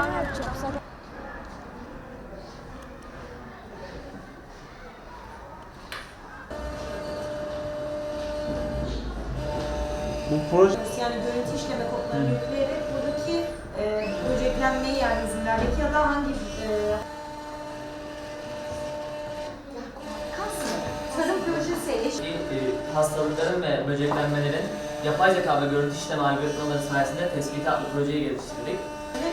falan yapacağım zaten. Bu proje yani görüntü işleme kodlarını yükleyerek buradaki e, böceklenmeyi yani üzümlerdeki ya da hangi e, eş e, hastalıkların ve böceklenmelerin yapay zeka ve görüntü işleme algoritmaları sayesinde tespiti adlı projeyi geliştirdik.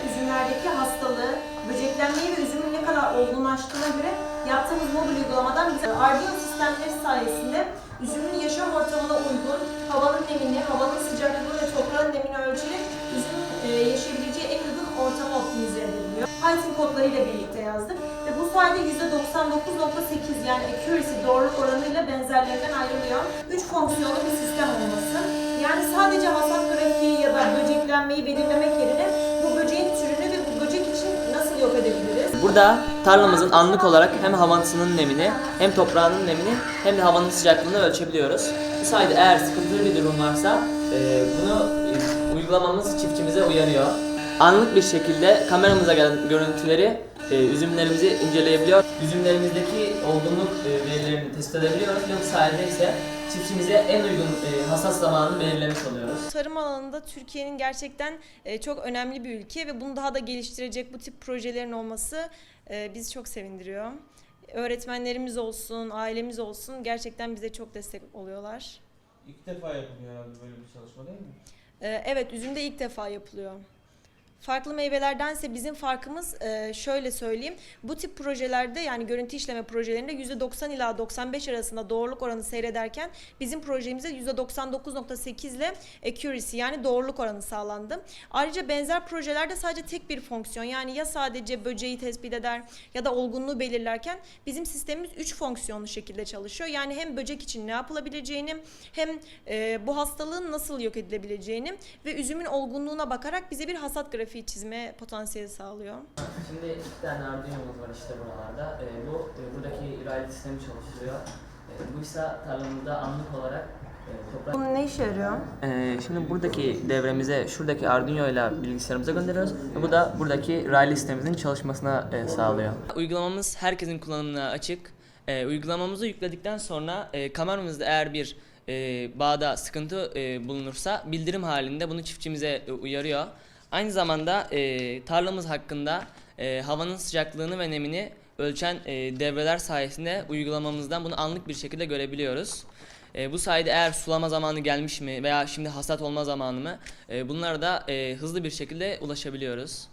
Üzümlerdeki hastalığı, böceklenmeyi ve üzümün ne kadar olgunlaştığına göre yaptığımız mobil uygulamadan bize Arduino sistemleri sayesinde üzümün yaşam ortamına uygun havanın nemini, havanın sıcaklığını ve toprağın nemini ölçerek üzümün e, yaşayabileceği en uygun ortamı optimize ediliyor. Python kodlarıyla birlikte yazdık ve bu sayede %99.8 yani accuracy doğruluk oranıyla benzerlerinden ayrılıyor. 3 fonksiyonlu bir sistem olması. Yani sadece hasat grafiği ya da böceklenmeyi belirlemek yerine Burada tarlamızın anlık olarak hem havasının nemini, hem toprağının nemini, hem de havanın sıcaklığını ölçebiliyoruz. Bu sayede eğer sıkıntılı bir durum varsa e, bunu e, uygulamamız çiftçimize uyarıyor. Anlık bir şekilde kameramıza gelen görüntüleri e, üzümlerimizi inceleyebiliyor. Üzümlerimizdeki olgunluk e, verilerini tespit edebiliyoruz bu sayede ise çiftçimize en uygun e, hasat zamanını belirlemiş oluyoruz. Tarım alanında Türkiye'nin gerçekten e, çok önemli bir ülke ve bunu daha da geliştirecek bu tip projelerin olması e, bizi çok sevindiriyor. Öğretmenlerimiz olsun, ailemiz olsun gerçekten bize çok destek oluyorlar. ilk defa yapılıyor herhalde böyle bir çalışma değil mi? E, Evet, üzümde ilk defa yapılıyor. Farklı meyvelerdense bizim farkımız e, şöyle söyleyeyim. Bu tip projelerde yani görüntü işleme projelerinde %90 ila 95 arasında doğruluk oranı seyrederken bizim projemizde %99.8 ile accuracy yani doğruluk oranı sağlandı. Ayrıca benzer projelerde sadece tek bir fonksiyon yani ya sadece böceği tespit eder ya da olgunluğu belirlerken bizim sistemimiz 3 fonksiyonlu şekilde çalışıyor. Yani hem böcek için ne yapılabileceğini hem e, bu hastalığın nasıl yok edilebileceğini ve üzümün olgunluğuna bakarak bize bir hasat grafiği çizme potansiyeli sağlıyor. Şimdi iki tane Arduino'muz var işte buralarda. E, bu e, buradaki raylı sistemi çalıştırıyor. E, bu ise tarlamızda anlık olarak e. Bunun ne işe yarıyor? E, şimdi buradaki devremize şuradaki Arduino ile bilgisayarımıza gönderiyoruz. Bu da buradaki raylı sistemimizin çalışmasına e, sağlıyor. Uygulamamız herkesin kullanımına açık. E, uygulamamızı yükledikten sonra e, kameramızda eğer bir e, bağda sıkıntı e, bulunursa bildirim halinde bunu çiftçimize e, uyarıyor. Aynı zamanda e, tarlamız hakkında e, havanın sıcaklığını ve nemini ölçen e, devreler sayesinde uygulamamızdan bunu anlık bir şekilde görebiliyoruz. E, bu sayede eğer sulama zamanı gelmiş mi veya şimdi hasat olma zamanı mı e, bunlara da e, hızlı bir şekilde ulaşabiliyoruz.